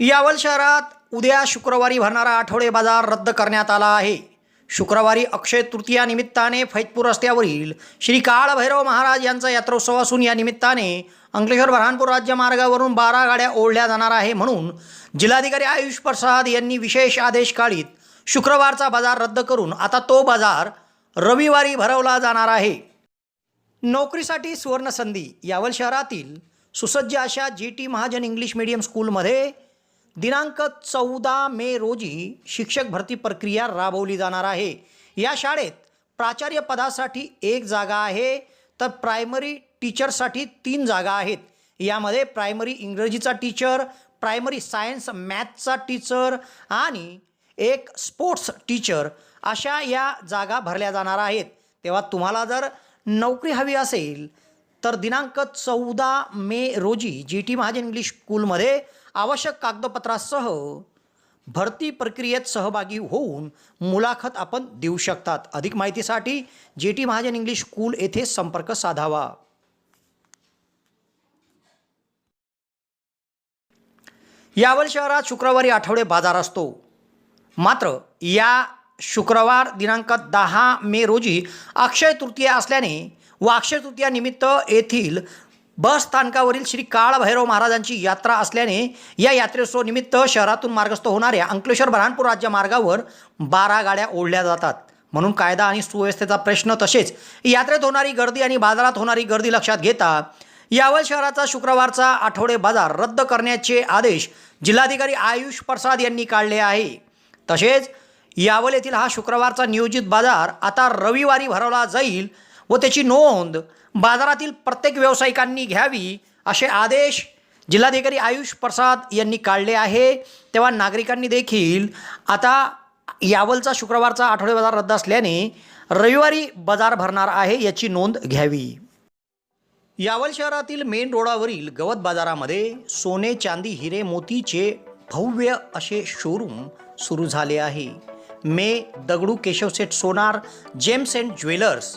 यावल शहरात उद्या शुक्रवारी भरणारा आठवडे बाजार रद्द करण्यात आला आहे. शुक्रवारी अक्षय तृतीया निमित्ताने फैजपूर रस्त्यावरील श्री काळभैरव महाराज यांचा यात्रोत्सव असून या निमित्ताने अंकलेश्वर बऱ्हाणपूर राज्य मार्गावरून बारा गाड्या ओढल्या जाणार आहे म्हणून जिल्हाधिकारी आयुष प्रसाद यांनी विशेष आदेश काढीत शुक्रवारचा बाजार रद्द करून आता तो बाजार रविवारी भरवला जाणार आहे. नोकरीसाठी सुवर्णसंधी यावल शहरातील सुसज्ज अशा G T Mahajan English medium स्कूलमध्ये दिनांक चौदा मे रोजी शिक्षक भरती प्रक्रिया राबवली जाणार आहे. या शाळेत प्राचार्य पदासाठी एक जागा आहे तर प्रायमरी टीचरसाठी तीन जागा आहेत. यामध्ये प्रायमरी इंग्रजीचा टीचर प्रायमरी सायन्स मॅथचा टीचर आणि एक स्पोर्ट्स टीचर अशा या जागा भरल्या जाणार आहेत. तेव्हा तुम्हाला जर नोकरी हवी असेल तर दिनांक चौदा मे रोजी जी टी महाजन इंग्लिश स्कूलमध्ये आवश्यक कागदपत्रासह भरती प्रक्रियेत सहभागी होऊन मुलाखत आपण देऊ शकतात. अधिक माहितीसाठी जे टी महाजन इंग्लिश स्कूल येथे संपर्क साधावा. यावल शहरात शुक्रवारी आठवडे बाजार असतो. मात्र या शुक्रवार दिनांक दहा मे रोजी अक्षय तृतीया असल्याने वाक्षतृतीयानिमित्त निमित्त येथील बस स्थानकावरील श्री काळभैरव महाराजांची यात्रा असल्याने या यात्रेत्सव निमित्त शहरातून मार्गस्थ होणाऱ्या अंकलेश्वर बऱ्हाणपूर राज्य मार्गावर बारा गाड्या ओढल्या जातात. म्हणून कायदा आणि सुव्यवस्थेचा प्रश्न तसेच यात्रेत होणारी गर्दी आणि बाजारात होणारी गर्दी लक्षात घेता यावल शहराचा शुक्रवारचा आठवडे बाजार रद्द करण्याचे आदेश जिल्हाधिकारी आयुष प्रसाद यांनी काढले आहे. तसेच यावल येथील हा शुक्रवारचा नियोजित बाजार आता रविवारी भरवला जाईल व त्याची नोंद बाजारातील प्रत्येक व्यावसायिकांनी घ्यावी असे आदेश जिल्हाधिकारी आयुष प्रसाद यांनी काढले आहे. तेव्हा नागरिकांनी देखील आता यावलचा शुक्रवारचा आठवडे बाजार रद्द असल्याने रविवारी बाजार भरणार आहे याची नोंद घ्यावी. यावल शहरातील मेन रोडावरील गवत बाजारामध्ये सोने चांदी हिरे मोतीचे भव्य असे शोरूम सुरू झाले आहे. मे Dagdu Keshavseth Sonar gems and jewellers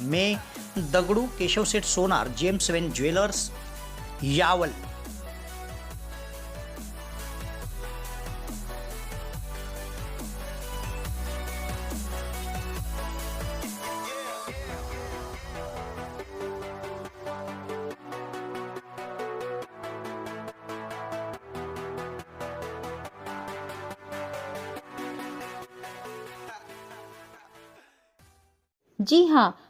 may Dagdu Keshavseth Sonar gems वेन ज्वेलर्स यावल. जी हाँ